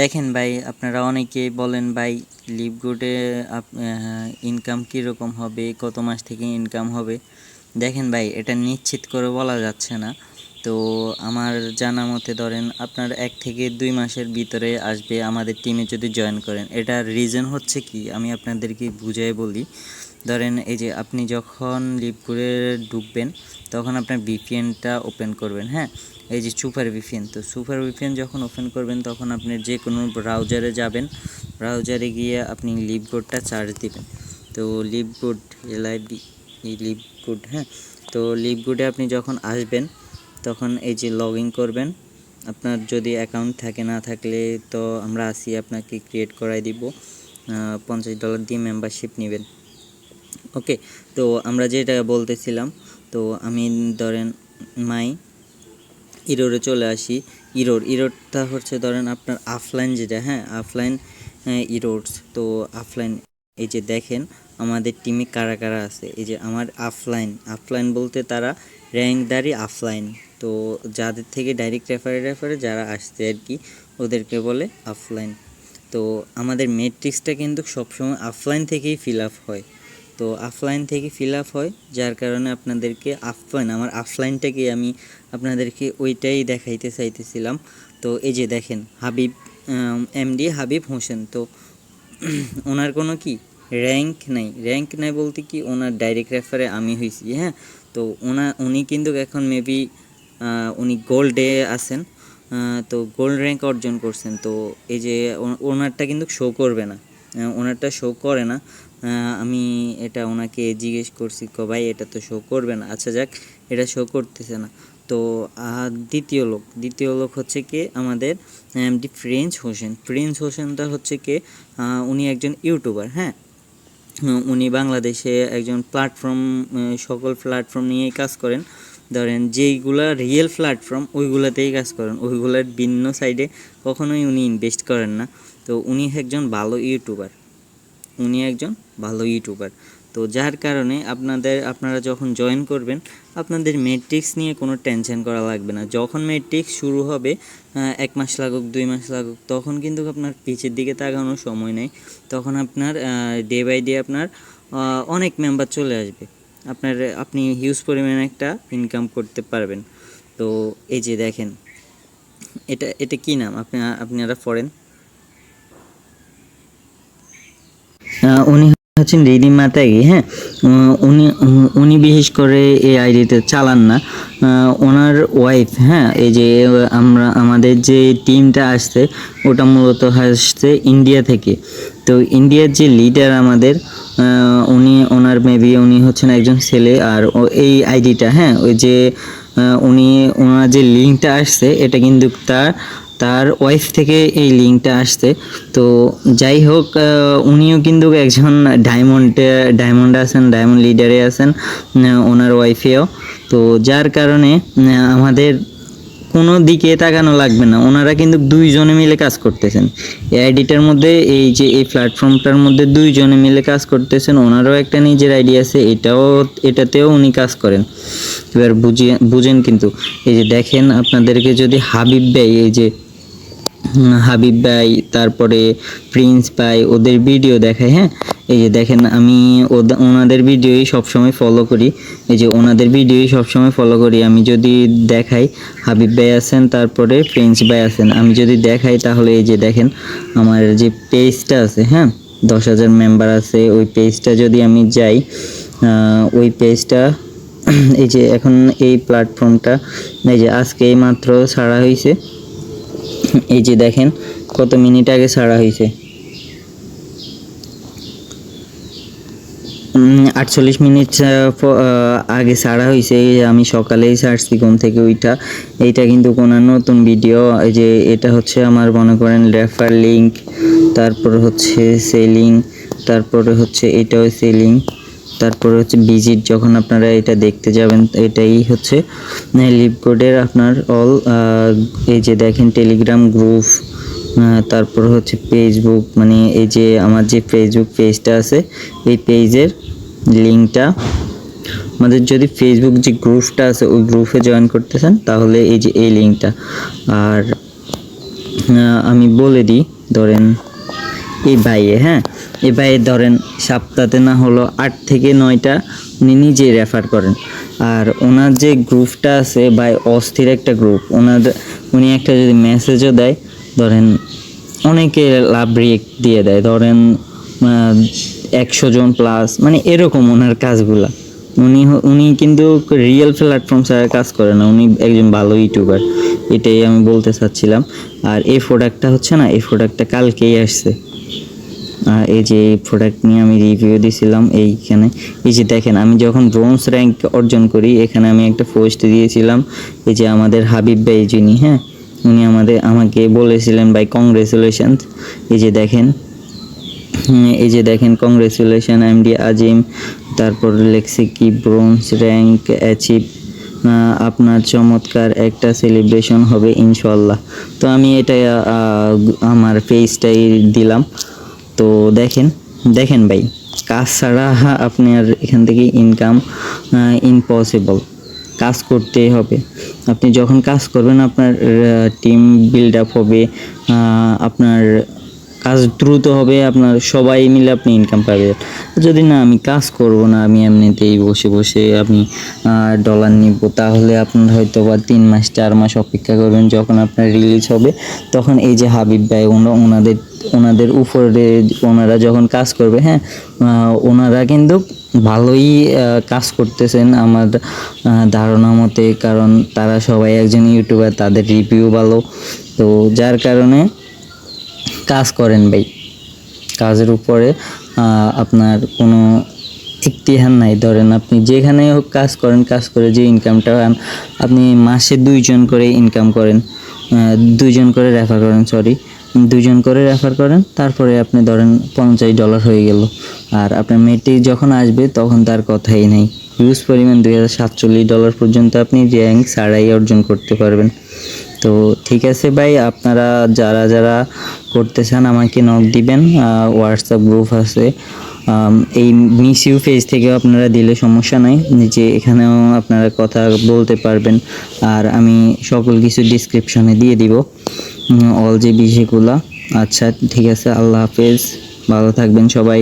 দেখেন ভাই, আপনারা অনেকেই বলেন ভাই লিভগুডে ইনকাম কীরকম হবে, কত মাস থেকে ইনকাম হবে? দেখেন ভাই, এটা নিশ্চিত করে বলা যাচ্ছে না। তো আমার জানা মতে ধরেন, আপনার এক থেকে দুই মাসের ভিতরে আসবে আমাদের টিমে যদি জয়েন করেন। এটার রিজন হচ্ছে কি? আমি আপনাদেরকে বুঝাই বলি। ধরেন, এই যে আপনি যখন করে ঢুকবেন, তখন আপনার ভিপিএনটা ওপেন করবেন হ্যাঁ? এই যে সুপার ভিপিএন তো সুপার ভিপিএন যখন ওপেন করবেন, তখন আপনি যে কোনো ব্রাউজারে যাবেন। ব্রাউজারে গিয়ে আপনি লিভ কোডটা চার্জ দিবেন। তো এলআইবি লিভ কোড হ্যাঁ? তো কোডে আপনি যখন আসবেন, তখন এই যে লগ ইন করবেন। আপনার যদি অ্যাকাউন্ট থাকে, না থাকলে তো আমরা আসি, আপনাকে ক্রিয়েট করাই দিব। পঞ্চাশ ডলার দিয়ে মেম্বারশিপ নেবেন। ওকে তো আমরা যেটা বলতেছিলাম, তো আমি ধরেন মাই ইরোরে চলে আসি। ইরোর, ইরোরটা হচ্ছে ধরেন আপনার আফলাইন যেটা হ্যাঁ? আফলাইন ইরোডস তো আফলাইন এই যে দেখেন, আমাদের টিমে কারা কারা আছে? এই যে আমার আফলাইন আফলাইন বলতে তারা র্যাঙ্কদারি আফলাইন তো যাদের থেকে ডাইরেক্ট রেফারে রেফারে যারা আসছে আর কি, ওদেরকে বলে আফলাইন তো আমাদের মেট্রিক্সটা কিন্তু সবসময় আফলাইন থেকেই ফিল আপ হয়। তো অফলাইন থেকে ফিল আপ হয়, যার কারণে আপনাদেরকে আফলাইন আমার অফলাইনটাকে আমি আপনাদেরকে ওইটাই দেখাইতে চাইতেছিলাম। তো এই যে দেখেন, হাবিব এমডি হাবিব হোসেন, তো ওনার কোনো কি র্যাঙ্ক নাই। র্যাঙ্ক নাই বলতে কি ওনার ডাইরেক্ট রেফারে আমি হয়েছি হ্যাঁ? তো ওনা, উনি কিন্তু এখন মেবি উনি গোল্ডে আছেন তো গোল্ড র্যাঙ্ক অর্জন করছেন। তো এই যে ওনারটা কিন্তু শো করবে না ওনারটা শো করে না। আমি এটা ওনাকে জিজ্ঞেস করছি, ক ভাই এটা তো শো করবে না আচ্ছা যাক, এটা শো করতেছে না। তো দ্বিতীয় লোক দ্বিতীয় লোক হচ্ছে কে? আমাদের এমডি প্রিন্স হোসেন। প্রিন্স হোসেনটা হচ্ছে কে? উনি একজন ইউটিউবার হ্যাঁ? উনি বাংলাদেশে একজন প্ল্যাটফর্ম সকল প্ল্যাটফর্ম নিয়েই কাজ করেন। ধরেন যেইগুলা রিয়েল প্ল্যাটফর্ম ওইগুলাতেই কাজ করেন। ওইগুলার ভিন্ন সাইডে কখনোই উনি ইনভেস্ট করেন না। তো উনি একজন ভালো ইউটিউবার। উনি একজন ভালো ইউটিউবার। তো যার কারণে আপনাদের, আপনারা যখন জয়েন করবেন, আপনাদের মেট্রিক্স নিয়ে কোনো টেনশন করা লাগবে না। যখন মেট্রিক্স শুরু হবে এক মাস লাগুক, দুই মাস লাগুক, তখন কিন্তু আপনার পিছের দিকে তাকানোর সময় নেই। তখন আপনার ডে বাই ডে আপনার অনেক মেম্বার চলে আসবে। আপনার, আপনি হিউজ পরিমাণে একটা ইনকাম করতে পারবেন। তো এই যে দেখেন, এটা এটা কি নাম? আপনি, আপনারা পড়েন। উনি হচ্ছেন রিদি মাতাগি হ্যাঁ? উনি উনি বিশেষ করে এই আইডিতে চালান না। ওনার ওয়াইফ হ্যাঁ? এই যে আমরা, আমাদের যে টিমটা আসছে, ওটা মূলত আসছে ইন্ডিয়া থেকে। তো ইন্ডিয়ার যে লিডার আমাদের উনি, ওনার মেবি উনি হচ্ছেন একজন ছেলে, আর এই আইডিটা হ্যাঁ? ওই যে উনি, ওনার যে লিঙ্কটা আসছে, এটা কিন্তু তার তার ওয়াইফ থেকে এই লিঙ্কটা আসছে। তো যাই হোক উনিও কিন্তু একজন ডায়মন্ড ডায়মন্ড আছেন ডায়মন্ড লিডারে আছেন ওনার ওয়াইফেও তো যার কারণে আমাদের কোনো দিকে তাকানো লাগবে না। ওনারা কিন্তু দুইজনে মিলে কাজ করতেছেন। আইডিটার মধ্যে, এই যে এই প্ল্যাটফর্মটার মধ্যে দুইজনে মিলে কাজ করতেছেন, ওনারও একটা নিজের আইডি আছে, এটাও, এটাতেও উনি কাজ করেন। এবার বুঝিয়ে বুঝেন কিন্তু, এই যে দেখেন, আপনাদেরকে যদি হাবিব ভাই, এই যে হাবিব ভাই, তারপরে প্রিন্স ভাই, ওদের ভিডিও দেখায় হ্যাঁ? এই যে দেখেন, আমি ওনাদের ভিডিওই সবসময় ফলো করি। এই যে ওনাদের ভিডিওই সবসময় ফলো করি। আমি যদি দেখাই, হাবিব ভাই আছেন, তারপরে প্রিন্স ভাই আছেন। আমি যদি দেখাই, তাহলে এই যে দেখেন, আমার যে পেজটা আছে হ্যাঁ? দশ হাজার মেম্বার আছে, ওই পেজটা যদি আমি যাই ওই পেজটা এই যে এখন এই প্ল্যাটফর্মটা এই যে আজকে এই মাত্র ছাড়া হয়েছে এই যে দেখেন কত মিনিট আগে ছাড়া হয়েছে। আটচল্লিশ মিনিট আগে ছাড়া হয়েছে আমি সকালেই ছাড়ছি ঘুম থেকে ওইটা এইটা কিন্তু কোনো নতুন ভিডিও যে এটা হচ্ছে আমার মনে করেন রেফার লিঙ্ক তারপর হচ্ছে সেলিং, তারপরে হচ্ছে এটাও সেলিং। তারপরে হচ্ছে ভিজিট, যখন আপনারা এটা দেখতে যাবেন, এটাই হচ্ছে লিপকোডের আপনার অল এই যে দেখেন টেলিগ্রাম গ্রুপ তারপর হচ্ছে ফেসবুক মানে এই যে আমার যে ফেসবুক পেজটা আছে, এই পেজের লিঙ্কটা আমাদের যদি ফেসবুক যে গ্রুপটা আছে, ওই গ্রুপে জয়েন করতে চান, তাহলে এই যে এই লিঙ্কটা আর আমি বলে দিই, ধরেন, এই ভাইয়ে হ্যাঁ? ভাইয়ে ধরেন সপ্তাহে না হলো আট থেকে নয়টা উনি নিজেই রেফার করেন। আর ওনার যে গ্রুপটা আছে, ভাই অস্থির একটা গ্রুপ ওনার উনি একটা যদি মেসেজও দেয়, ধরেন অনেকে লাভ রিয়েক্ট দিয়ে দেয়। ধরেন একশো জন প্লাস মানে এরকম ওনার কাজগুলা। উনি উনি কিন্তু রিয়েল প্ল্যাটফর্ম ছাড়া কাজ করে না। উনি একজন ভালো ইউটিউবার এটাই আমি বলতে চাচ্ছিলাম। আর এই প্রোডাক্টটা হচ্ছে না, এই প্রোডাক্টটা কালকেই আসছে। এই যে প্রোডাক্ট নিয়ে আমি রিভিউ দিয়েছিলাম এইখানে। এই যে দেখেন, আমি যখন ব্রোঞ্জ র্যাঙ্ক অর্জন করি, এখানে আমি একটা পোস্ট দিয়েছিলাম, এই যে আমাদের হাবিব ভাই যিনি হ্যাঁ উনি আমাদের, আমাকে বলেছিলেন, ভাই কংগ্রেচুলেশন এই যে দেখেন এই যে দেখেন কংগ্রেচুলেশন এম ডি আজিম তারপর লেখছে কি ব্রোঞ্জ র্যাঙ্ক অ্যাচিভ আপনার চমৎকার একটা সেলিব্রেশন হবে ইনশাল্লাহ তো আমি এটা আমার পেজটাই দিলাম। তো দেখেন দেখেন ভাই, কাজ ছাড়া আপনার এখান থেকে ইনকাম ইম্পসিবল কাজ করতেই হবে। আপনি যখন কাজ করবেন, আপনার টিম বিল্ড আপ হবে আপনার কাজ দ্রুত হবে, আপনার সবাই মিলে আপনি ইনকাম পাবেন। যদি না, আমি কাজ করব না, আমি এমনিতেই বসে বসে আমি ডলার নিব, তাহলে আপনার হয়তো বা তিন মাস, চার মাস অপেক্ষা করবেন, যখন আপনার রিলিজ হবে, তখন এই যে হাবিব ভাই, ওনা- ওনাদের ওনাদের উপরে ওনারা যখন কাজ করবে হ্যাঁ ওনারা কিন্তু ভালোই কাজ করতেছেন আমার ধারণা মতে, কারণ তারা সবাই একজন ইউটিউবার, তাদের রিভিউ ভালো। তো যার কারণে কাজ করেন ভাই। কাজের উপরে আপনার কোনো ইতিহার নাই। ধরেন আপনি যেখানে হোক কাজ করেন, কাজ করে যে ইনকামটা পান, আপনি মাসে দুইজন করে ইনকাম করেন দুইজন করে রেফার করেন সরি দুজন করে রেফার করেন, তারপরে আপনি ধরেন পঞ্চাশ ডলার হয়ে গেল। আর আপনার মেট্রিক যখন আসবে, তখন তার কথাই নেই। হিউজ পরিমাণ দুই হাজার সাতচল্লিশ ডলার পর্যন্ত আপনি র্যাঙ্ক ছাড়াই অর্জন করতে পারবেন। তো ঠিক আছে ভাই, আপনারা যারা যারা করতে চান আমাকে নক দিবেন হোয়াটসঅ্যাপ গ্রুপ আছে। এই মিস ইউ পেজ থেকেও আপনারা দিলে সমস্যা নাই। নিচে এখানেও আপনারা কথা বলতে পারবেন। আর আমি সকল কিছু ডিসক্রিপশনে দিয়ে দিব। অল যে বিষয়গুলো। আচ্ছা ঠিক আছে আল্লাহ হাফেজ। ভালো থাকবেন সবাই।